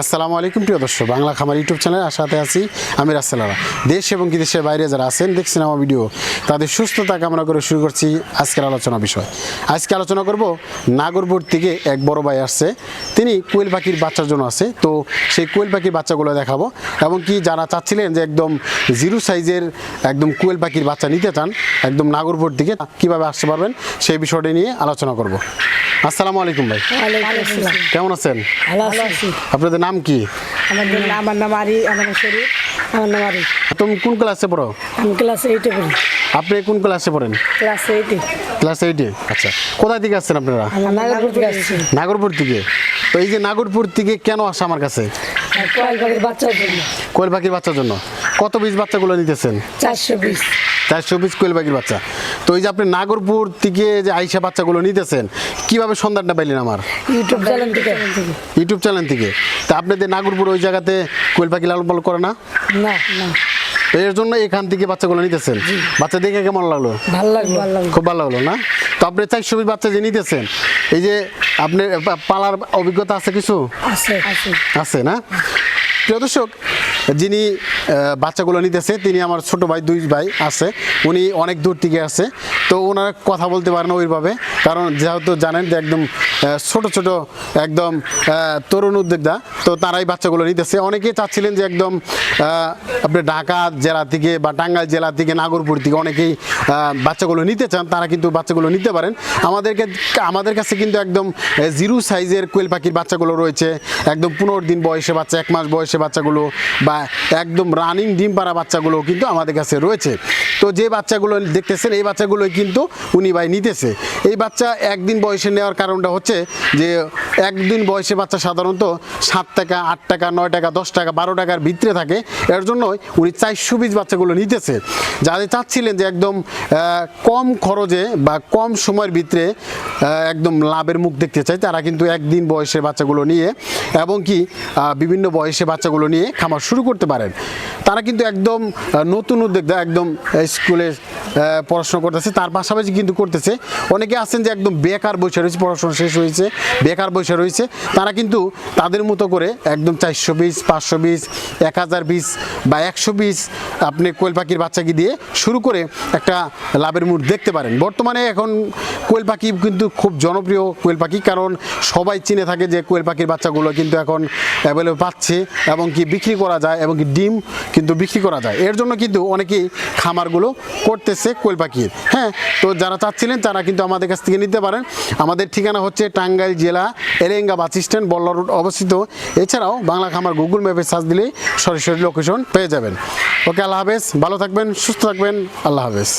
আসসালামু আলাইকুম প্রিয় দর্শক বাংলা খামার ইউটিউব চ্যানেলে আসাতে আছি আমি রাসেলারা দেশ এবং কি দেশের বাইরে যারা আছেন দেখছেন আমার ভিডিও তাদের সুস্থতা কামনা করে শুরু করছি আজকের আলোচনা বিষয়। আজকে আলোচনা করব নাগরপুর থেকে এক বড় ভাই আসছে তিনি কোয়েল পাখির বাচ্চার জন্য আছে তো সেই কোয়েল পাখির বাচ্চাগুলো দেখাবো এবং কি যারা চাচ্ছিলেন যে একদম জিরো সাইজের একদম কোয়েল পাখির বাচ্চা নিতে চান একদম নাগরপুর থেকে কীভাবে আসতে পারবেন সেই বিষয়টি নিয়ে আলোচনা করব। আসসালামু আলাইকুম ভাই। কেমন আছেন? আপনাদের নাম কি? আমাদের আমার নাম আরি আমার নাম শরীফ আমার নাম আরি। তুমি কোন ক্লাসে পড়ো? আমি ক্লাস এইটে পড়ি। আপনি কোন ক্লাসে পড়েন? ক্লাস এইটে ক্লাস এইটে আচ্ছা। কোথায় থেকে আসছেন আপনারা? নাগরপুর থেকে আসছি। নাগরপুর থেকে। তো এই যে নাগরপুর থেকে কেন আসা আমার কাছে? কয়েল পাখির বাচ্চার জন্য। কোয়েল পাখির বাচ্চার জন্য। কত পিস বাচ্চাগুলো নিতেছেন? চারশো বিশ চারশো পিস কোয়েল পাখির বাচ্চা। তো এই যে আপনি নাগরপুর থেকে যে আইসা বাচ্চাগুলো নিতেছেন কীভাবে সন্ধানটা পাইলেন আমার? ইউটিউব চ্যানেল থেকে। ইউটিউব চ্যানেল থেকে। তা আপনাদের নাগরপুর ওই জায়গাতে কোয়েল পাখি লালন পালন করে না? না না। তো এর জন্য এখান থেকে বাচ্চাগুলো নিতেছেন। বাচ্চা দেখে কেমন লাগল? ভালো লাগবে খুব ভালো লাগল না? তো আপনি চারশো পিস বাচ্চা যে নিতেছেন এই যে আপনার পা- পালার অভিজ্ঞতা আছে কিছু? আছে আছে। আছে না? প্রিয় দর্শক যিনি বাচ্চাগুলো নিতেছে, তিনি আমার ছোট ভাই, দুই ভাই আছে। উনি অনেক দূর থেকে আসছে তো ওনারা কথা বলতে পারেন ওইভাবে, কারণ যেহেতু জানেন যে একদম ছোট ছোট একদম তরুণ উদ্যোক্তা তো তারাই বাচ্চাগুলো নিতেছে। অনেকেই চাচ্ছিলেন যে একদম আপনি ঢাকা জেলা থেকে বা টাঙ্গাইল জেলা থেকে নাগরপুর থেকে অনেকেই বাচ্চাগুলো নিতে চান, তারা কিন্তু বাচ্চাগুলো নিতে পারেন। আমাদেরকে আমাদের কাছে কিন্তু একদম জিরো সাইজের কোয়েল পাখির বাচ্চাগুলো রয়েছে। একদম পনেরো দিন বয়সে বাচ্চা, এক মাস বয়সে বাচ্চাগুলো বা একদম রানিং ডিম পাড়া বাচ্চাগুলো কিন্তু আমাদের কাছে রয়েছে। তো যে বাচ্চাগুলো দেখতেছেন, এই বাচ্চাগুলোই কিন্তু উনি ভাই নিতেছে। এই বাচ্চা একদিন বয়সে নেওয়ার কারণটা হচ্ছে যে, একদিন বয়সে বাচ্চা সাধারণত সাত টাকা, আট টাকা, নয় টাকা, দশ টাকা, বারো টাকার ভিতরে থাকে। এর জন্যই উনি চারশো পিস বাচ্চাগুলো নিতেছে। যাদের চাচ্ছিলেন যে একদম কম খরচে বা কম সময়ের ভিতরে একদম লাভের মুখ দেখতে চায় তারা কিন্তু একদিন বয়সের বাচ্চাগুলো নিয়ে এবং কি বিভিন্ন বয়সে বাচ্চাগুলো নিয়ে খামার শুরু করতে পারেন। তারা কিন্তু একদম নতুন উদ্যোক্তা, একদম স্কুলে পড়াশোনা করতেছে, তার পাশাপাশি কিন্তু করতেছে। অনেকে আছেন যে একদম বেকার বসে রয়েছে, পড়াশোনা শেষ হয়েছে, বেকার বসে রয়েছে। তারা কিন্তু তাদের মতো করে একদম চারশো বিশ, পাঁচশো বিশ, এক হাজার বিশ বা একশো বিশ আপনি কোয়েল পাখির বাচ্চাকে দিয়ে শুরু করে একটা লাভের মুড দেখতে পারেন। বর্তমানে এখন কোয়েল পাখি কিন্তু খুব জনপ্রিয় কোয়েল পাখি কারণ সবাই চিনে থাকে যে কোয়েল পাখির বাচ্চাগুলো কিন্তু এখন অ্যাভেলেবল পাচ্ছে এবং কি বিক্রি করা যায় এবং কি ডিম কিন্তু বিক্রি করা যায়। এর জন্য কিন্তু অনেকেই খামারগুলো করতেছে কোয়েল পাখির হ্যাঁ তো যারা চাচ্ছিলেন তারা কিন্তু আমাদের কাছ থেকে নিতে পারেন। আমাদের ঠিকানা হচ্ছে টাঙ্গাইল জেলা Elenga bus stand, Balla road অবস্থিত। এছাড়াও বাংলা খামার গুগল ম্যাপে সার্চ দিলেই সরাসরি লোকেশন পেয়ে যাবেন। ওকে, আল্লাহ হাফেজ। ভালো থাকবেন, সুস্থ থাকবেন। আল্লাহ হাফেজ।